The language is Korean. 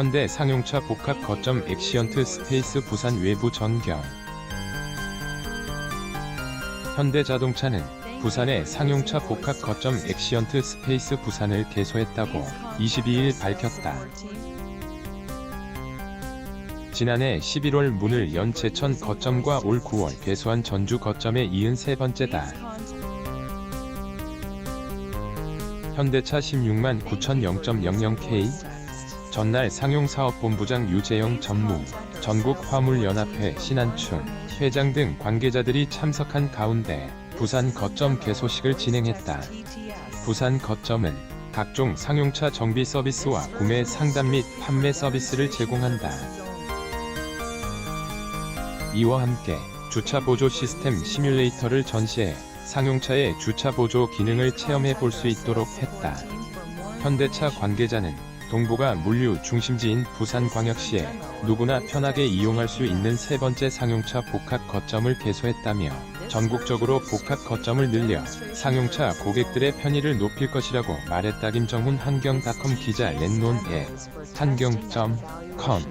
현대 상용차 복합 거점 엑시언트 스페이스 부산 외부 전경 현대자동차는 부산의 상용차 복합 거점 엑시언트 스페이스 부산을 개소했다고 22일 밝혔다. 지난해 11월 문을 연 제천 거점과 올 9월 개소한 전주 거점에 이은 세 번째다. 현대차 16만 9,000.00K 전날 상용사업본부장 유재영 전무, 전국화물연합회 신한춘 회장 등 관계자들이 참석한 가운데 부산 거점 개소식을 진행했다. 부산 거점은 각종 상용차 정비 서비스와 구매 상담 및 판매 서비스를 제공한다. 이와 함께 주차 보조 시스템 시뮬레이터를 전시해 상용차의 주차 보조 기능을 체험해 볼 수 있도록 했다. 현대차 관계자는 동부가 물류 중심지인 부산광역시에 누구나 편하게 이용할 수 있는 세 번째 상용차 복합 거점을 개소했다며 전국적으로 복합 거점을 늘려 상용차 고객들의 편의를 높일 것이라고 말했다. 김정훈 한경닷컴 기자 렛논 에 한경.com